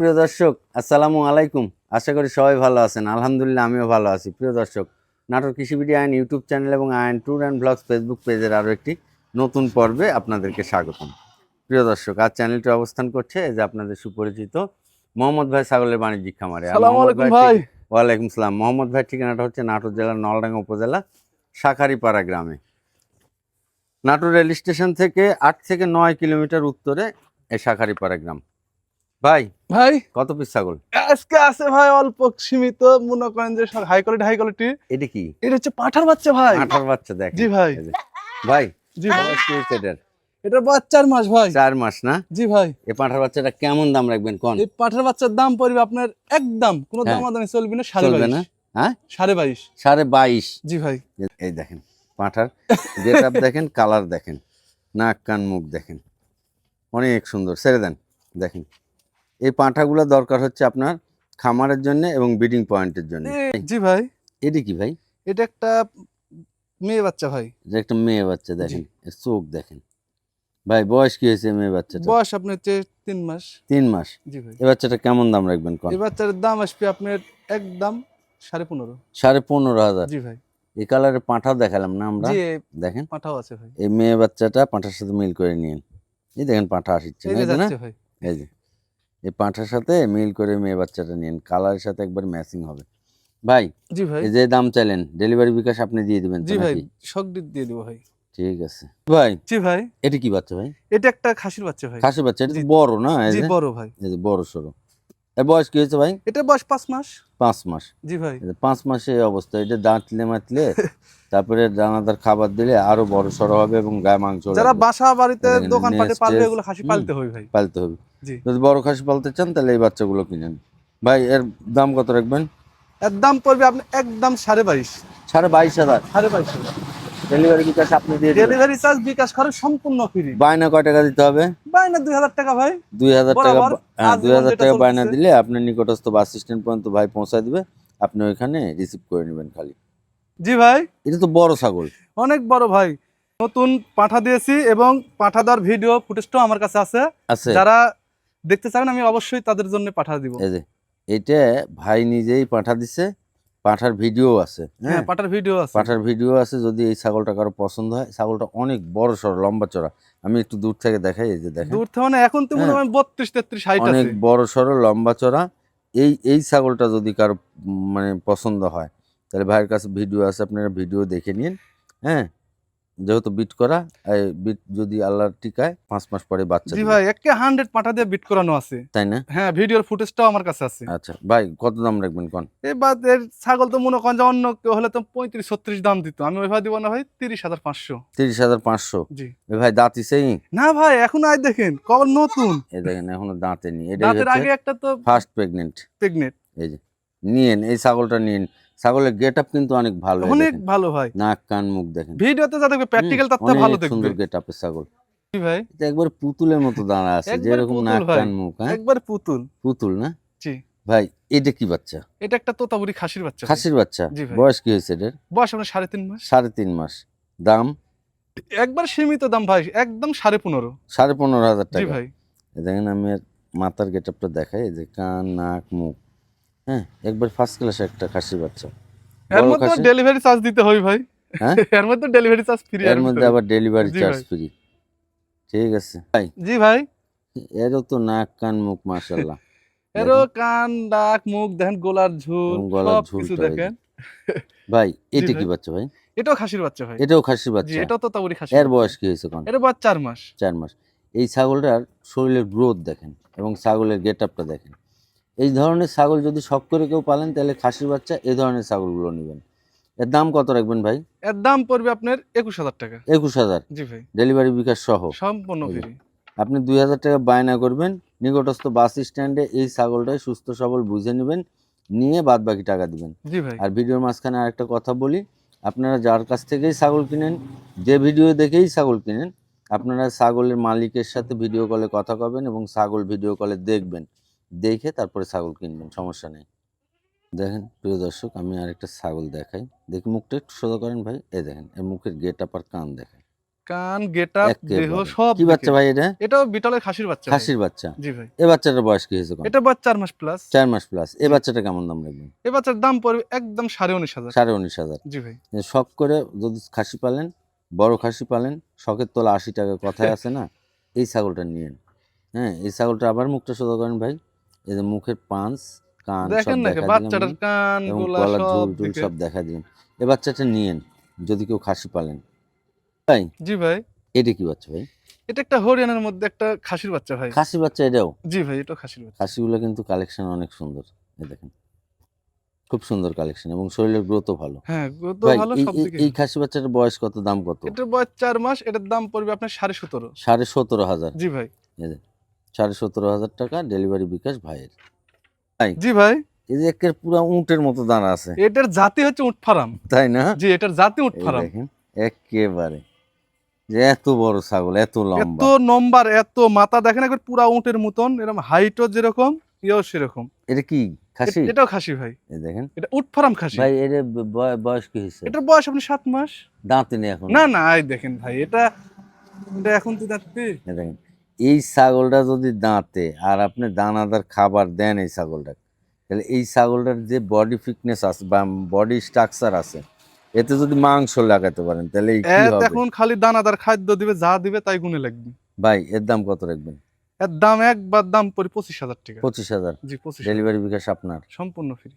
প্রিয় দর্শক আসসালামু আলাইকুম। আশা করি সবাই ভালো আছেন। আলহামদুলিল্লাহ আমিও ভালো আছি। প্রিয় দর্শক নাটোর কৃষিবিডি আইন ইউটিউব চ্যানেল এবং আইন ট্যুর অ্যান্ড ব্লগস ফেসবুক পেজের আরও একটি নতুন পর্বে আপনাদেরকে স্বাগতম। প্রিয় দর্শক আজ চ্যানেলটি অবস্থান করছে যে আপনাদের সুপরিচিত মোহাম্মদ ভাই ছাগলের বাণিজ্যিক খামারে। ওয়ালাইকুম সালাম। মোহাম্মদ ভাই ঠিকানাটা হচ্ছে নাটোর জেলার নলডাঙ্গা উপজেলা শাখারিপাড়া গ্রামে। নাটোর রেল স্টেশন থেকে আট থেকে নয় কিলোমিটার উত্তরে এই শাখারিপাড়া গ্রাম। ভাই ভাই। কত পিস ছাগল? আজকে আছে ভাই অল্প সীমিত মনে করেন যে হাই কোয়ালিটি হাই কোয়ালিটি এটা কি? এটা হচ্ছে পাঠার বাচ্চা ভাই। আঠার বাচ্চা দেখ জি ভাই। ভাই জি ভাই। এটার? এটা বাচ্চার মাস ভাই। চার মাস না? জি ভাই। এই পাঁঠার বাচ্চাটা কেমন দাম রাখবেন কোন? এই পাঠার বাচ্চার দাম পড়বে আপনার একদম কোনো হ্যাঁ। দামাদামি চলবে না সাড়ে বাইশ। না? হ্যাঁ? সাড়ে বাইশ। সাড়ে বাইশ। জি ভাই। এই দেখেন পাঁঠার গেট দেখেন কালার দেখেন নাক কান মুখ দেখেন। অনেক সুন্দর ছেড়ে দেন দেখেন। এই পাঁঠাগুলো দরকার হচ্ছে আপনার খামারের জন্য এবং ব্রিডিং পয়েন্টের জন্য। এ- জি ভাই। এটি কি ভাই? এটা একটা মেয়ে বাচ্চা ভাই। যে একটা মেয়ে বাচ্চা দেখেন চোখ দেখেন। ভাই বয়স কি হয়েছে মেয়ে বাচ্চাটা বয়স আপনার হচ্ছে তিন মাস। তিন মাস। জি ভাই। এই বাচ্চাটা কেমন দাম রাখবেন এই বাচ্চার দাম আসবে আপনার একদম সাড়ে পনেরো। সাড়ে পনেরো হাজার। জি ভাই। এই কালারের পাঁঠা দেখালাম না আমরা। দেখেন। পাঠাও আছে ভাই। এই মেয়ে বাচ্চাটা পাঁঠার সাথে মিল করে নিন। এই দেখেন পাঁঠা আসছে এই যে। এই পাঁঠার সাথে মিল করে মেয়ে বাচ্চাটা নিন কালারের সাথে একবার ম্যাচিং হবে। ভাই জি ভাই। এই যে দাম চাইলেন ডেলিভারি বিকাশ আপনি দিয়ে দিবেন জি ভাই নাকি? দিয়ে দেবো ভাই। ঠিক আছে। ভাই জি ভাই। এটা কি বাচ্চা ভাই? এটা একটা খাসির বাচ্চা ভাই। খাসি বাচ্চা এটা বড় না এই জি বড় ভাই। বড় সড়ো এর বয়স কি হয়েছে ভাই? এটা বয়স পাঁচ মাস। পাঁচ মাস। জি ভাই। পাঁচ মাসে এই অবস্থা এটা দাঁতলে মাতলে তারপরে দানাদার খাবার দিলে আরও বড় সড়ো হবে এবং গায়ে মাংস যারা বাসা বাড়িতে দেখেন, দোকান পাটে পালবে এগুলো খাসি পালতে হবে ভাই। পালতে হবে। যদি বড় খাসি পালতে চান তাহলে এই বাচ্চাগুলো কিনেন। ভাই এর দাম কত রাখবেন? এর দাম পড়বে আপনি একদম সাড়ে বাইশ। সাড়ে বাইশ হাজার। সাড়ে বাইশ ডেলিভারি বিকাশ আপনি দিয়ে ডেলিভারি চার্জ বিকাশ খরচ সম্পূর্ণ ফ্রি বায়না কয় টাকা দিতে হবে? বাইনা দুই হাজার টাকা ভাই। দুই হাজার টাকা হ্যাঁ দুই হাজার টাকা বায়না দিলে আপনার নিকটস্থ বাস স্ট্যান্ড পর্যন্ত ভাই পৌঁছায় দিবে। আপনি ওইখানে রিসিভ করে নেবেন খালি। জি ভাই। এটা তো বড় ছাগল। অনেক বড় ভাই। নতুন পাঠা দিয়েছি এবং পাঠা দেওয়ার ভিডিও ফুটেজটাও আমার কাছে আছে। যারা দেখতে চান আমি অবশ্যই তাদের জন্য পাঠা দিব। এই যে এটা ভাই নিজেই পাঠা দিছে পাঠার ভিডিও আছে হ্যাঁ? হ্যাঁ পাঠার ভিডিও আছে। পাঠার ভিডিও আছে যদি এই ছাগলটা কারও পছন্দ হয় ছাগলটা অনেক বড় সড় লম্বা চড়া। আমি একটু দূর থেকে দেখাই এই যে দেখেন। দূর থেকে মানে এখন তো মনে হয় বত্রিশ তেত্রিশ হাইট অনেক বড় সড়ো লম্বা চড়া। এই এই ছাগলটা যদি কারও মানে পছন্দ হয় তাহলে ভাইয়ের কাছে ভিডিও আছে আপনারা ভিডিও দেখে নিন হ্যাঁ? যেহেতু বিট করা এই বিট যদি আল্লাহর টিকায় পাঁচ মাস পরে বাচ্চা জি ভাই একে হান্ড্রেড পাঠা দিয়ে বিট করানো আছে। তাই না? হ্যাঁ ভিডিওর ফুটেজটাও আমার কাছে আছে। আচ্ছা ভাই কত দাম রাখবেন কোন? এই বাদ এর ছাগল তো মনে করেন যে অন্য কেউ হলে তো পঁয়ত্রিশ ছত্রিশ দাম দিত। আমি ওইভাবে দিব না ভাই তিরিশ হাজার পাঁচশো। তিরিশ হাজার পাঁচশো? জি। ভাই দাঁত ইসেই? না ভাই এখন আজ দেখেন কল নতুন। এ দেখেন এখনও দাঁতে নি এটা দাঁতের আগে একটা তো ফার্স্ট প্রেগনেন্ট প্রেগনেন্ট এই যে নিয়েন এই ছাগলটা নিন ছাগলের গেট আপ কিন্তু অনেক ভালো অনেক ভালো ভাই। নাক কান মুখ দেখেন। ভিডিওতে যা দেখবে প্র্যাকটিক্যাল তার ভালো দেখবে। সুন্দর গেট আপের ছাগল ভাই? এটা একবার পুতুলের মতো দাঁড়া আছে যেরকম নাক কান মুখ হ্যাঁ? একবার পুতুল। পুতুল না? জি। ভাই এটা কি বাচ্চা? এটা একটা তোতাবুরি খাসির বাচ্চা খাসির বাচ্চা? বয়স কি হয়েছে এটার? বয়স আপনার সাড়ে তিন মাস। সাড়ে তিন মাস। দাম? একবার সীমিত দাম ভাই একদম সাড়ে পনেরো। সাড়ে পনেরো হাজার টাকা। ভাই। দেখেন আমি মাথার গেট আপটা দেখাই যে কান নাক মুখ। হ্যাঁ একবার ফার্স্ট ক্লাস একটা খাসির বাচ্চা। এর মধ্যে খাসি? ডেলিভারি চার্জ দিতে হয় ভাই। হ্যাঁ? এর মধ্যে ডেলিভারি চার্জ ফ্রি এর মধ্যে আবার ডেলিভারি চার্জ ফ্রি ঠিক আছে। ভাই। জি ভাই। এরও তো নাক কান মুখ মাশাল্লাহ এরও কান ডাক মুখ দেখেন গোলার ঝুল সব কিছু। দেখেন। ভাই এটা কি বাচ্চা ভাই? এটাও খাসির বাচ্চা ভাই। এটাও খাসির বাচ্চা। এটাও তোতাবুরি খাসি এর বয়স কি হয়েছে কোন এর বয়স চার মাস। চার মাস। এই ছাগলটার শরীরের গ্রোথ দেখেন এবং ছাগলের গেট আপটা দেখেন। এই ধরনের ছাগল যদি শখ করে কেউ পালেন তাহলে খাসির বাচ্চা এই ধরনের ছাগলগুলো নেবেন। এর দাম কত রাখবেন ভাই? এর দাম পড়বে আপনার একুশ হাজার টাকা। একুশ হাজার? জি ভাই। ডেলিভারি বিকাশ সহ? সম্পূর্ণ ফ্রি আপনি দুই হাজার টাকা বায়না করবেন নিকটস্থ বাস স্ট্যান্ডে এই ছাগলটাই সুস্থ সবল বুঝে নেবেন নিয়ে বাদ বাকি টাকা দিবেন। জি ভাই। আর ভিডিওর মাঝখানে আরেকটা কথা বলি আপনারা যার কাছ থেকেই ছাগল কিনেন যে ভিডিও দেখেই ছাগল কিনেন আপনারা ছাগলের মালিকের সাথে ভিডিও কলে কথা কবেন এবং ছাগল ভিডিও কলে দেখবেন। দেখে তারপরে ছাগল কিনবেন সমস্যা নেই। দেখেন প্রিয় দর্শক আমি আরেকটা ছাগল দেখাই। দেখি মুখটা একটু সোজা করেন ভাই। এ দেখেন এর মুখের গেট আপ আর কান দেখেন। কান গেটা। দেহ সব কি বাচ্চা ভাই এটা? এটাও বিটলের খাসির বাচ্চা খাসির বাচ্চা। জি ভাই। এ বাচ্চাটার বয়স কি হয়েছে এটা বাচ্চা চার মাস প্লাস চার মাস প্লাস এ বাচ্চাটা কেমন দাম রাখবেন? এই বাচ্চার দাম পড়বে একদম সাড়ে উনিশ হাজার। সাড়ে উনিশ হাজার। জি ভাই। শখ করে যদি খাসি পালেন বড় খাসি পালেন শখের তোলা আশি টাকা কথায় আছে না? এই ছাগলটা নিয়েন। হ্যাঁ এই ছাগলটা আবার মুখটা সোজা করেন ভাই। এই যে মুখের পাঁচ কান দেখেন না বাচ্চাটার। কান গলা সব সব দেখা দিলেন এ বাচ্চাটা নিয়েন যদি কেউ খাসি পালেন। তাই জি ভাই। এটা কি বাচ্চা ভাই? এটা একটা হরিয়ানার মধ্যে একটা খাসির বাচ্চা ভাই। খাসি বাচ্চা এটাও? জি ভাই এটা খাসির বাচ্চা। খাসিগুলো কিন্তু কালেকশন অনেক সুন্দর। এই দেখেন খুব সুন্দর কালেকশন এবং শরীরের গ্রোথও ভালো। হ্যাঁ ভাই ভালো এই- সব এই- এই খাসি বাচ্চাটার বয়স কত দাম কত? এটার বয়স চার মাস এটার দাম পড়বে আপনার সাড়ে সতেরো। সাড়ে সতেরো হাজার। জি ভাই। সাড়ে সতেরো হাজার টাকা ডেলিভারি বিকাশ ভাইয়ের। জি ভাই। এই যে একের পুরো উঁটের মতো দাঁড়া আছে। এটার জাতি হচ্ছে উট ফার্ম। তাই না? জি এটার জাতি উট ফার্ম। দেখেন একেবারে। যে এত বড় ছাগল এত এত নম্বর এত মাথা দেখেন একবার পুরা উটের মতন এরকম হাইটও যেরকম ইয়েও সেরকম। এটা কি? খাসি? এটাও খাসি ভাই। এই দেখেন। এটা উট ফার্ম খাসি। ভাই এর বয়- বয়স কি হয়েছে? এটার বয়স আপনি সাত মাস। দাঁতে নেই এখন। না না এই দেখেন ভাই এটা এটা এখন তো এই দেখেন এই ছাগলটা যদি দাঁতে আর আপনি দানাদার খাবার দেন এই ছাগলটা তাহলে এই ছাগলটার যে বডি ফিটনেস আছে বা বডি স্ট্রাকচার আছে এতে যদি মাংস লাগাতে পারেন তাহলে এখন খালি দানাদার খাদ্য দিবে যা দিবে তাই গুনে লাগবে। ভাই এর দাম কত রাখবেন? এর দাম একবার দাম পড়ে পঁচিশ হাজার টাকা। পঁচিশ হাজার? জি পঁচিশ ডেলিভারি বিকাশ আপনার? সম্পূর্ণ ফ্রি